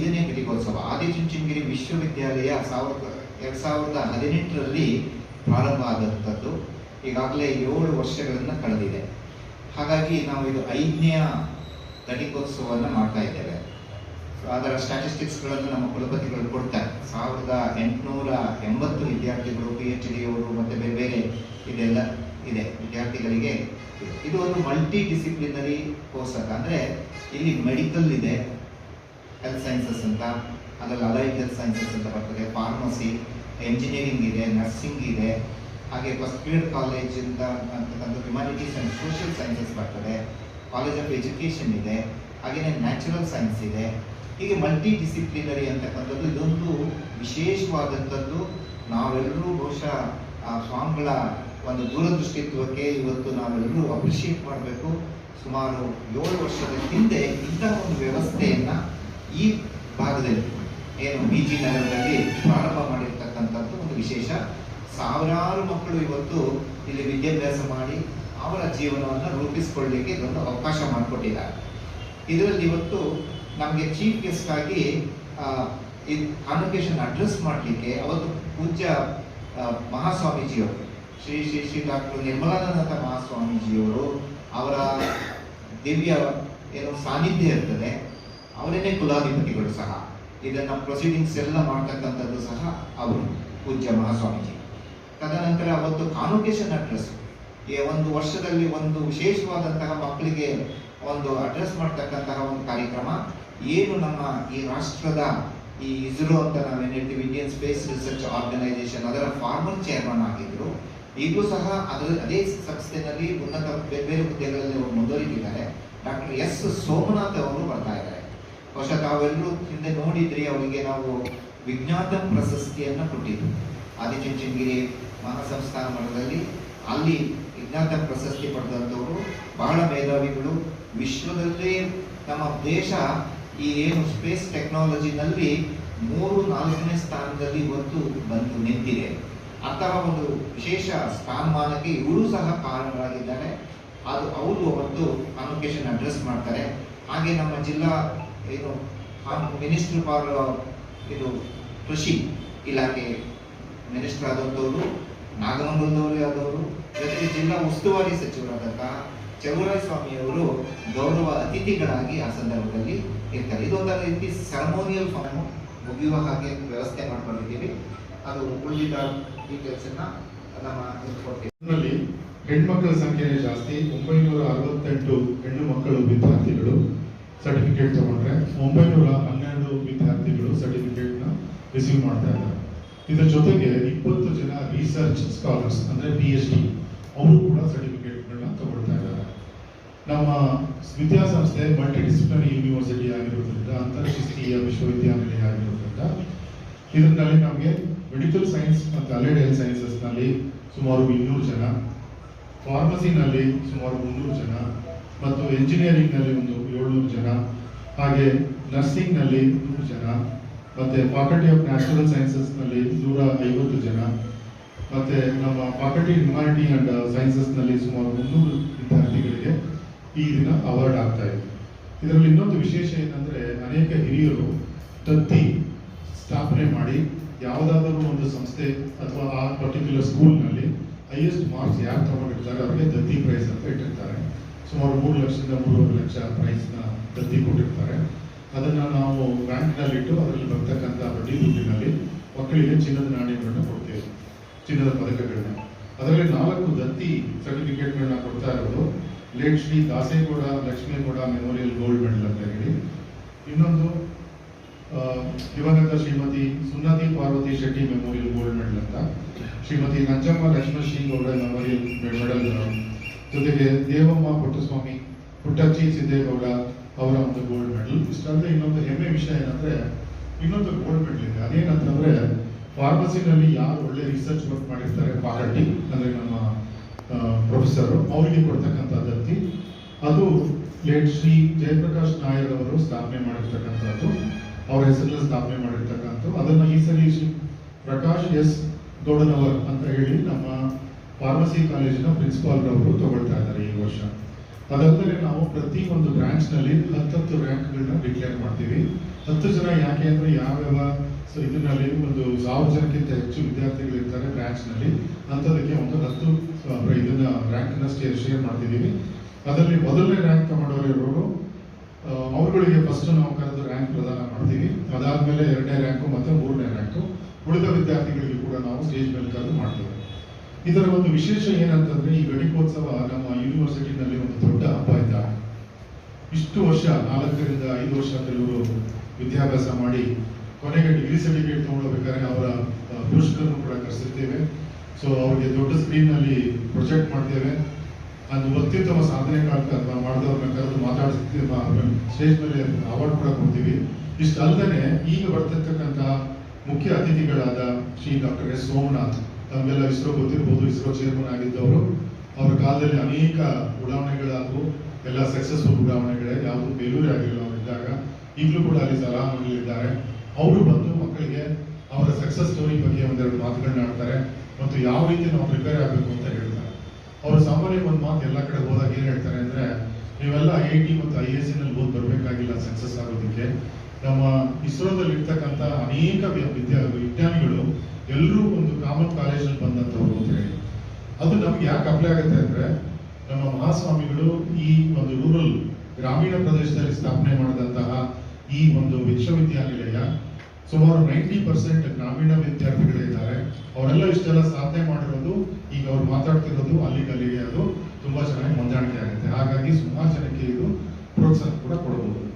ಘಟಿಕೋತ್ಸವ ಆದಿಚುಂಚನಗಿರಿ ವಿಶ್ವವಿದ್ಯಾಲಯ ಸಾವಿರದ, ಎರಡು ಸಾವಿರದ ಹದಿನೆಂಟರಲ್ಲಿ ಪ್ರಾರಂಭ ಆದಂಥದ್ದು. ಈಗಾಗಲೇ ಏಳು ವರ್ಷಗಳನ್ನು ಕಳೆದಿದೆ. ಹಾಗಾಗಿ ನಾವು ಇದು ಐದನೆಯ ಘಟಿಕೋತ್ಸವವನ್ನು ಮಾಡ್ತಾ ಇದ್ದೇವೆ. ಅದರ ಸ್ಟ್ಯಾಟಿಸ್ಟಿಕ್ಸ್ಗಳನ್ನು ನಮ್ಮ ಕುಲಪತಿಗಳು ಕೊಡ್ತಾರೆ. ಸಾವಿರದ ಎಂಟುನೂರ ಎಂಬತ್ತು ವಿದ್ಯಾರ್ಥಿಗಳು ಪಿ ಎಚ್ ಡಿಯವರು ಮತ್ತು ಬೇರೆ ಬೇರೆ ಇದೆಲ್ಲ ಇದೆ, ವಿದ್ಯಾರ್ಥಿಗಳಿಗೆ ಇದು. ಒಂದು ಮಲ್ಟಿ ಡಿಸಿಪ್ಲಿನರಿ ಕೋರ್ಸ್ ಅಂದರೆ ಇಲ್ಲಿ ಮೆಡಿಕಲ್ ಇದೆ ಹೆಲ್ತ್ ಸೈನ್ಸಸ್ ಅಂತ, ಅದರಲ್ಲಿ ಅಲೈಡ್ ಹೆಲ್ತ್ ಸೈನ್ಸಸ್ ಅಂತ ಬರ್ತದೆ. ಫಾರ್ಮಸಿ ಎಂಜಿನಿಯರಿಂಗ್ ಇದೆ ನರ್ಸಿಂಗ್ ಇದೆ. ಹಾಗೆ ಫಸ್ಟ್ ಪೀರಿಯಡ್ ಕಾಲೇಜ್ ಅಂತ ಅಂತಕ್ಕಂಥ ಹ್ಯುಮ್ಯಾನಿಟೀಸ್ ಆ್ಯಂಡ್ ಸೋಷಿಯಲ್ ಸೈನ್ಸಸ್ ಬರ್ತದೆ. ಕಾಲೇಜ್ ಆಫ್ ಎಜುಕೇಷನ್ ಇದೆ. ಹಾಗೆಯೇ ನ್ಯಾಚುರಲ್ ಸೈನ್ಸ್ ಇದೆ. ಹೀಗೆ ಮಲ್ಟಿ ಡಿಸಿಪ್ಲಿನರಿ ಅಂತಕ್ಕಂಥದ್ದು ಇದೊಂದು ವಿಶೇಷವಾದಂಥದ್ದು. ನಾವೆಲ್ಲರೂ ಬಹುಶಃ, ಆ, ಸ್ವಾಮಿಗಳ ಒಂದು ದೂರದೃಷ್ಟಿತ್ವಕ್ಕೆ ಇವತ್ತು ನಾವೆಲ್ಲರೂ ಅಪ್ರಿಷಿಯೇಟ್ ಮಾಡಬೇಕು. ಸುಮಾರು ಏಳು ವರ್ಷದ ಹಿಂದೆ ಇಂತಹ ಒಂದು ವ್ಯವಸ್ಥೆಯನ್ನ ಈ ಭಾಗದಲ್ಲಿ ಏನು ಬಿ ಜಿ ನಗರದಲ್ಲಿ ಪ್ರಾರಂಭ ಮಾಡಿರ್ತಕ್ಕಂಥದ್ದು ಒಂದು ವಿಶೇಷ. ಸಾವಿರಾರು ಮಕ್ಕಳು ಇವತ್ತು ಇಲ್ಲಿ ವಿದ್ಯಾಭ್ಯಾಸ ಮಾಡಿ ಅವರ ಜೀವನವನ್ನು ರೂಪಿಸಿಕೊಳ್ಳಲಿಕ್ಕೆ ಇದೊಂದು ಅವಕಾಶ ಮಾಡಿಕೊಟ್ಟಿದ್ದಾರೆ. ಇದರಲ್ಲಿ ಇವತ್ತು ನಮಗೆ ಚೀಫ್ ಗೆಸ್ಟ್ ಆಗಿ ಕಾನ್ವೊಕೇಶನ್ ಅಡ್ರೆಸ್ ಮಾಡಲಿಕ್ಕೆ ಅವತ್ತು ಪೂಜ್ಯ ಮಹಾಸ್ವಾಮೀಜಿಯವರು, ಶ್ರೀ ಶ್ರೀ ಶ್ರೀ ಡಾಕ್ಟರ್ ನಿರ್ಮಲಾನಂದ ಮಹಾಸ್ವಾಮೀಜಿಯವರು ಅವರ ದಿವ್ಯ ಏನು ಸಾನ್ನಿಧ್ಯ ಇರ್ತದೆ. ಅವರೇನೇ ಕುಲಾಧಿಪತಿಗಳು ಸಹ, ಇದನ್ನ ಪ್ರೊಸೀಡಿಂಗ್ಸ್ ಎಲ್ಲ ಮಾಡ್ತಕ್ಕಂಥದ್ದು ಸಹ ಅವರು, ಪೂಜ್ಯ ಮಹಾಸ್ವಾಮೀಜಿ. ತದನಂತರ ಅವತ್ತು ಕಾನ್ವೊಕೇಶನ್ ಅಡ್ರೆಸ್ ಈ ಒಂದು ವರ್ಷದಲ್ಲಿ ಒಂದು ವಿಶೇಷವಾದಂತಹ ಮಕ್ಕಳಿಗೆ ಒಂದು ಅಡ್ರೆಸ್ ಮಾಡ್ತಕ್ಕಂತಹ ಒಂದು ಕಾರ್ಯಕ್ರಮ. ಏನು ನಮ್ಮ ಈ ರಾಷ್ಟ್ರದ ಈ ಇಸ್ರೋ ಅಂತ ನಾವೇನು ಹೇಳ್ತೀವಿ ಇಂಡಿಯನ್ ಸ್ಪೇಸ್ ರಿಸರ್ಚ್ ಆರ್ಗನೈಸೇಷನ್ ಅದರ ಫಾರ್ಮರ್ ಚೇರ್ಮನ್ ಆಗಿದ್ರು. ಈಗಲೂ ಸಹ ಅದರ, ಅದೇ ಸಂಸ್ಥೆಯಲ್ಲಿ ಉನ್ನತ, ಬೇರೆ ಬೇರೆ ಹುದ್ದೆಗಳಲ್ಲಿ ಅವರು ಮುಂದುವರಿತಿದ್ದಾರೆ ಡಾಕ್ಟರ್ ಎಸ್ ಸೋಮನಾಥ್ ಅವರು ಬರ್ತಾ ಇದ್ದಾರೆ. ಬಹುಶಃ ತಾವೆಲ್ಲರೂ ಹಿಂದೆ ನೋಡಿದ್ರಿ, ಅವರಿಗೆ ನಾವು ವಿಜ್ಞಾತ ಪ್ರಶಸ್ತಿಯನ್ನು ಕೊಟ್ಟಿದ್ದು ಆದಿಚುಂಚನಗಿರಿ ಮಹಾಸಂಸ್ಥಾನ ಮಠದಲ್ಲಿ ಅಲ್ಲಿ ವಿಜ್ಞಾತ ಪ್ರಶಸ್ತಿ ಪಡೆದಂಥವರು, ಬಹಳ ಮೇಧಾವಿಗಳು. ವಿಶ್ವದಲ್ಲೇ ನಮ್ಮ ದೇಶ ಈ ಏನು ಸ್ಪೇಸ್ ಟೆಕ್ನಾಲಜಿನಲ್ಲಿ ಮೂರು ನಾಲ್ಕನೇ ಸ್ಥಾನದಲ್ಲಿ ಇವತ್ತು ಬಂದು ನಿಂತಿದೆ. ಅಂತಹ ಒಂದು ವಿಶೇಷ ಸ್ಥಾನಮಾನಕ್ಕೆ ಇವರು ಸಹ ಕಾರಣರಾಗಿದ್ದಾರೆ. ಅದು ಅವರು ಅವತ್ತು ಕಾನ್ವೊಕೇಶನ್ ಅಡ್ರೆಸ್ ಮಾಡ್ತಾರೆ. ಹಾಗೆ ನಮ್ಮ ಜಿಲ್ಲಾ ಏನು ಮಿನಿಸ್ಟರ್ ಫಾರ್ ಇದು ಕೃಷಿ ಇಲಾಖೆ ಮಿನಿಸ್ಟರ್ ಆದಂಥವರು ನಾಗಮಂಗಲದವರೇ ಆದವರು, ಜೊತೆಗೆ ಜಿಲ್ಲಾ ಉಸ್ತುವಾರಿ ಸಚಿವರಾದಂತಹ ಸ್ವಾಮಿಯವರು ಗೌರವ ಅತಿಥಿಗಳಾಗಿ ಆ ಸಂದರ್ಭದಲ್ಲಿ ಇರ್ತಾರೆ. ಇದೊಂದರ ರೀತಿ ಸೆರೆಮೋನಿಯಲ್ ಫಾರ್ಮ್ ಮುಗಿಯುವ ಹಾಗೆ ವ್ಯವಸ್ಥೆ ಮಾಡ್ಕೊಂಡಿದ್ದೀವಿ. ಅದು ಉಳಿದ ಡೀಟೇಲ್ಸ್ ಅನ್ನ ನಮ್ಮ ಹೆಣ್ಮಕ್ಕಳ ಸಂಖ್ಯೆನೇ ಜಾಸ್ತಿ, ಒಂಬೈನೂರ ಅರವತ್ತೆಂಟು ಹೆಣ್ಣು ಮಕ್ಕಳು ವಿದ್ಯಾರ್ಥಿಗಳು. ಸರ್ಟಿಫಿಕೇಟ್ ತಗೊಂಡ್ರೆ ಒಂಬೈನೂರ ಹನ್ನೆರಡು ವಿದ್ಯಾರ್ಥಿಗಳು ಸರ್ಟಿಫಿಕೇಟ್ನ ರಿಸೀವ್ ಮಾಡ್ತಾ ಇದ್ದಾರೆ. ಇದರ ಜೊತೆಗೆ ಇಪ್ಪತ್ತು ಜನ ರಿಸರ್ಚ್ ಸ್ಕಾಲರ್ಸ್ ಅಂದ್ರೆ ಪಿ ಎಚ್ ಡಿ ಅವರು ಕೂಡ ಸರ್ಟಿಫಿಕೇಟ್ಗಳನ್ನ ತಗೊಳ್ತಾ ಇದ್ದಾರೆ. ನಮ್ಮ ವಿದ್ಯಾಸಂಸ್ಥೆ ಮಲ್ಟಿ ಡಿಸಿಪ್ಲಿನರಿ ಯೂನಿವರ್ಸಿಟಿ ಆಗಿರೋದ್ರಿಂದ ಅಂತರಶಿಸ್ತೀಯ ವಿಶ್ವವಿದ್ಯಾನಿಲಯ ಆಗಿರೋದ್ರಿಂದ, ಇದರಲ್ಲಿ ನಮಗೆ ಮೆಡಿಕಲ್ ಸೈನ್ಸ್ ಮತ್ತು ಅಲೈಡ್ ಹೆಲ್ತ್ ಸೈನ್ಸಸ್ನಲ್ಲಿ ಸುಮಾರು ಇನ್ನೂರು ಜನ ಫಾರ್ಮಸಿನಲ್ಲಿ ಸುಮಾರು ಮುನ್ನೂರು ಜನ, ಮತ್ತು ಎಂಜಿನಿಯರಿಂಗ್ನಲ್ಲಿ ಒಂದು ಏಳ್ನೂರು ಜನ, ಹಾಗೆ ನರ್ಸಿಂಗ್ನಲ್ಲಿ ನೂರು ಜನ, ಮತ್ತೆ ಫಾಕಲ್ಟಿ ಆಫ್ ನ್ಯಾಚುರಲ್ ಸೈನ್ಸಸ್ನಲ್ಲಿ ನೂರ ಐವತ್ತು ಜನ, ಮತ್ತೆ ನಮ್ಮ ಫಾಕಲ್ಟಿ ಹ್ಯುಮಾನಿಟಿ ಅಂಡ್ ಸೈನ್ಸಸ್ನಲ್ಲಿ ಸುಮಾರು ಮುನ್ನೂರು ವಿದ್ಯಾರ್ಥಿಗಳಿಗೆ ಈ ದಿನ ಅವಾರ್ಡ್ ಆಗ್ತಾ ಇದೆ. ಇದರಲ್ಲಿ ಇನ್ನೊಂದು ವಿಶೇಷ ಏನಂದ್ರೆ, ಅನೇಕ ಹಿರಿಯರು ತತ್ತಿ ಸ್ಥಾಪನೆ ಮಾಡಿ ಯಾವುದಾದರೂ ಒಂದು ಸಂಸ್ಥೆ ಅಥವಾ ಆ ಪರ್ಟಿಕ್ಯುಲರ್ ಸ್ಕೂಲ್ನಲ್ಲಿ ಹೈಯೆಸ್ಟ್ ಮಾರ್ಕ್ಸ್ ಯಾರು ತಗೊಂಡಿರ್ತಾರೆ, ಅವರಿಗೆ ದತ್ತಿ ಪ್ರೈಸ್ ಅಂತ ಸುಮಾರು ಮೂರು ಲಕ್ಷದಿಂದ ಮೂರುವರೆ ಲಕ್ಷ ಪ್ರೈಸ್ನ ಗದ್ದಿ ಕೊಟ್ಟಿರ್ತಾರೆ. ಅದನ್ನ ನಾವು ಬ್ಯಾಂಕ್ನಲ್ಲಿಟ್ಟು ಅದರಲ್ಲಿ ಬರ್ತಕ್ಕಂಥ ಬಡ್ಡಿ ದುಡ್ಡಿನಲ್ಲಿ ಮಕ್ಕಳಿಗೆ ಚಿನ್ನದ ನಾಣ್ಯಗಳನ್ನು ಕೊಡ್ತೇವೆ. ಚಿನ್ನದ ಪದಕಗಳನ್ನ. ಅದರಲ್ಲಿ ನಾಲ್ಕು ದತ್ತಿ ಸರ್ಟಿಫಿಕೇಟ್ಗಳನ್ನ ಕೊಡ್ತಾ ಇರೋದು. Late Shri Dasegowda, Lakshmegowda memorial gold medal ಅಂತ ಹೇಳಿ. ಇನ್ನೊಂದು ದಿವಂಗತ Shrimati Sunnati Parvati Shetty memorial gold medal ಅಂತ. ಶ್ರೀಮತಿ ನಂಜಮ್ಮ ಲಕ್ಷ್ಮಣಶ್ರೀ ಗೌಡ ಮೆಮೋರಿಯಲ್ ಮೆಡಲ್ ಜೊತೆಗೆ ದೇವಮ್ಮ ಪುಟ್ಟಸ್ವಾಮಿ ಪುಟ್ಟಚ್ಚಿ ಸಿದ್ದೇಗೌಡ ಅವರ ಒಂದು ಗೋಲ್ಡ್ ಮೆಡಲ್. ಇಷ್ಟಲ್ಲದೆ ಇನ್ನೊಂದು ಹೆಮ್ಮೆ ವಿಷಯ ಏನಂದ್ರೆ, ಇನ್ನೊಂದು ಗೋಲ್ಡ್ ಮೆಡಲ್ ಇದೆ. ಅದೇನಂತಂದ್ರೆ ಫಾರ್ಮಸಿನಲ್ಲಿ ಯಾರು ಒಳ್ಳೆ ರಿಸರ್ಚ್ ವರ್ಕ್ ಮಾಡಿರ್ತಾರೆ ಫ್ಯಾಕಲ್ಟಿ ಅಂದ್ರೆ ನಮ್ಮ ಪ್ರೊಫೆಸರ್ ಅವರಿಗೆ ಕೊಡ್ತಕ್ಕಂಥ ದತ್ತಿ. ಅದು ಲೇಟ್ ಶ್ರೀ ಜಯಪ್ರಕಾಶ್ ನಾಯರ್ ಅವರು ಸ್ಥಾಪನೆ ಮಾಡಿರ್ತಕ್ಕಂಥದ್ದು. ಅವರ ಹೆಸರಲ್ಲಿ ಸ್ಥಾಪನೆ ಮಾಡಿರ್ತಕ್ಕಂಥದ್ದು. ಅದನ್ನ ಈ ಸರಿ ಪ್ರಕಾಶ್ ಎಸ್ ಗೌಡನವರ್ ಅಂತ ಹೇಳಿ ನಮ್ಮ ಫಾರ್ಮಸಿ ಕಾಲೇಜಿನ ಪ್ರಿನ್ಸಿಪಾಲ್ ಅವರು ತಗೊಳ್ತಾ ಇದ್ದಾರೆ ಈ ವರ್ಷ. ಅದಲ್ಲದೆ ನಾವು ಪ್ರತಿ ಒಂದು ಬ್ರಾಂಚ್ನಲ್ಲಿ ಹತ್ತತ್ತು ರ್ಯಾಂಕ್ಗಳನ್ನ ಡಿಕ್ಲೇರ್ ಮಾಡ್ತೀವಿ. ಹತ್ತು ಜನ ಯಾಕೆ ಅಂದರೆ ಯಾವ್ಯಾವ ಸೊ ಇದರಲ್ಲಿ ಒಂದು ಸಾವಿರ ಜನಕ್ಕಿಂತ ಹೆಚ್ಚು ವಿದ್ಯಾರ್ಥಿಗಳಿರ್ತಾರೆ ಇರ್ತಾರೆ ಬ್ರಾಂಚ್ನಲ್ಲಿ. ಅಂಥದಕ್ಕೆ ಒಂದು ಹತ್ತು ಇದನ್ನ ರ್ಯಾಂಕ್ ಅನ್ನ ಶೇರ್ ಮಾಡ್ತಿದ್ದೀವಿ. ಅದರಲ್ಲಿ ಮೊದಲನೇ ರ್ಯಾಂಕ್ ಮಾಡೋರಿರೋರು ಅವರುಗಳಿಗೆ ಫಸ್ಟ್ ನಾವು ಕರೆದು ರ್ಯಾಂಕ್ ಪ್ರದಾನ ಮಾಡ್ತೀವಿ. ಅದಾದಮೇಲೆ ಎರಡನೇ ರ್ಯಾಂಕು ಮತ್ತು ಮೂರನೇ ರ್ಯಾಂಕು ಉಳಿದ ವಿದ್ಯಾರ್ಥಿಗಳಿಗೆ ಕೂಡ ನಾವು ಸ್ಟೇಜ್ ಮೇಲೆ ಕರೆದು ಮಾಡ್ತೇವೆ. ಇದರ ಒಂದು ವಿಶೇಷ ಏನಂತಂದ್ರೆ ಈ ಘಟಿಕೋತ್ಸವ ನಮ್ಮ ಯೂನಿವರ್ಸಿಟಿನಲ್ಲಿ ಒಂದು ದೊಡ್ಡ ಹಬ್ಬ ಇದ್ದ. ಇಷ್ಟು ವರ್ಷ, ನಾಲ್ಕರಿಂದ ಐದು ವರ್ಷ ಕೆಲವರು ವಿದ್ಯಾಭ್ಯಾಸ ಮಾಡಿ ಕೊನೆಗೆ ಡಿಗ್ರಿ ಸರ್ಟಿಫಿಕೇಟ್ ತಗೊಳ್ಬೇಕಾದ್ರೆ ಅವರ ಪುರುಷರನ್ನು ಕೂಡ ಕರೆಸಿರ್ತೇವೆ. ಸೊ ಅವರಿಗೆ ದೊಡ್ಡ ಸ್ಕ್ರೀನ್ನಲ್ಲಿ ಪ್ರೊಜೆಕ್ಟ್ ಮಾಡ್ತೇವೆ. ಅದು ಅತ್ಯುತ್ತಮ ಸಾಧನೆ ಮಾಡಿದವ್ರನ್ನ ಕರೆದು ಮಾತಾಡಿಸ್ತೀವಿ ಸ್ಟೇಜ್ ಮೇಲೆ ಅವಾರ್ಡ್ ಕೂಡ ಕೊಡ್ತೀವಿ. ಇಷ್ಟಲ್ಲದೆ ಈಗ ಬರ್ತಕ್ಕಂಥ ಮುಖ್ಯ ಅತಿಥಿಗಳಾದ ಶ್ರೀ ಡಾಕ್ಟರ್ ಎಸ್ ಸೋಮನಾಥ್. ತಮಗೆಲ್ಲ ಇಸ್ರೋ ಗೊತ್ತಿರ್ಬೋದು, ಇಸ್ರೋ ಚೇರ್ಮನ್ ಆಗಿದ್ದವರು. ಅವರ ಕಾಲದಲ್ಲಿ ಅನೇಕ ಉಡಾವಣೆಗಳಾದವು. ಎಲ್ಲ ಸಕ್ಸಸ್ಫುಲ್ ಉಡಾವಣೆಗಳೇ. ಯಾವುದು ಬೇಲೂರೇ ಆಗಿಲ್ಲ ಅವರಿದ್ದಾಗ ಈಗಲೂ ಕೂಡ ಅಲ್ಲಿ ಸಲಾಮಿದ್ದಾರೆ ಅವರು ಬಂದು ಮಕ್ಕಳಿಗೆ ಅವರ ಸಕ್ಸಸ್ ಸ್ಟೋರಿ ಬಗ್ಗೆ ಒಂದೆರಡು ಮಾತುಗಳನ್ನ ಆಡ್ತಾರೆ ಮತ್ತು ಯಾವ ರೀತಿ ನಾವು ಪ್ರಿಪೇರ್ ಆಗಬೇಕು ಅಂತ ಹೇಳ್ತಾರೆ. ಅವರು ಸಾಮಾನ್ಯ ಒಂದು ಮಾತು ಎಲ್ಲ ಕಡೆ ಹೋದಾಗ ಏನು ಹೇಳ್ತಾರೆ ಅಂದ್ರೆ, ನೀವೆಲ್ಲ ಐ ಐ ಟಿ ಮತ್ತು ಐ ಎಸ್ನಲ್ಲಿ ಓದಿ ಬರಬೇಕಾಗಿಲ್ಲ ಸಕ್ಸಸ್ ಆಗೋದಕ್ಕೆ. ನಮ್ಮ ಇಸ್ರೋದಲ್ಲಿ ಇರ್ತಕ್ಕಂಥ ಅನೇಕ ವಿದ್ಯಾ ವಿಜ್ಞಾನಿಗಳು ಎಲ್ಲರೂ ಒಂದು ಕಾಮನ್ ಅದು ನಮ್ಗೆ ಯಾಕೆ ಅಪ್ಲೈ ಆಗುತ್ತೆ ಅಂದ್ರೆ ನಮ್ಮ ಮಹಾಸ್ವಾಮಿಗಳು ಈ ಒಂದು ರೂರಲ್ ಗ್ರಾಮೀಣ ಪ್ರದೇಶದಲ್ಲಿ ಸ್ಥಾಪನೆ ಮಾಡಿದಂತಹ ಈ ಒಂದು ವಿಶ್ವವಿದ್ಯಾನಿಲಯ ಸುಮಾರು ನೈಂಟಿ ಪರ್ಸೆಂಟ್ ಗ್ರಾಮೀಣ ವಿದ್ಯಾರ್ಥಿಗಳಿದ್ದಾರೆ ಅವರೆಲ್ಲ ಇಷ್ಟೆಲ್ಲ ಸಾಧನೆ ಮಾಡಿರೋದು, ಈಗ ಅವ್ರು ಮಾತಾಡ್ತಿರೋದು, ಅಲ್ಲಿ ಅಲ್ಲಿಗೆ ಅದು ತುಂಬಾ ಚೆನ್ನಾಗಿ ಹೊಂದಾಣಿಕೆ ಆಗುತ್ತೆ. ಹಾಗಾಗಿ ಸುಮಾರು ಜನಕ್ಕೆ ಇದು ಪ್ರೋತ್ಸಾಹ ಕೂಡ ಕೊಡಬಹುದು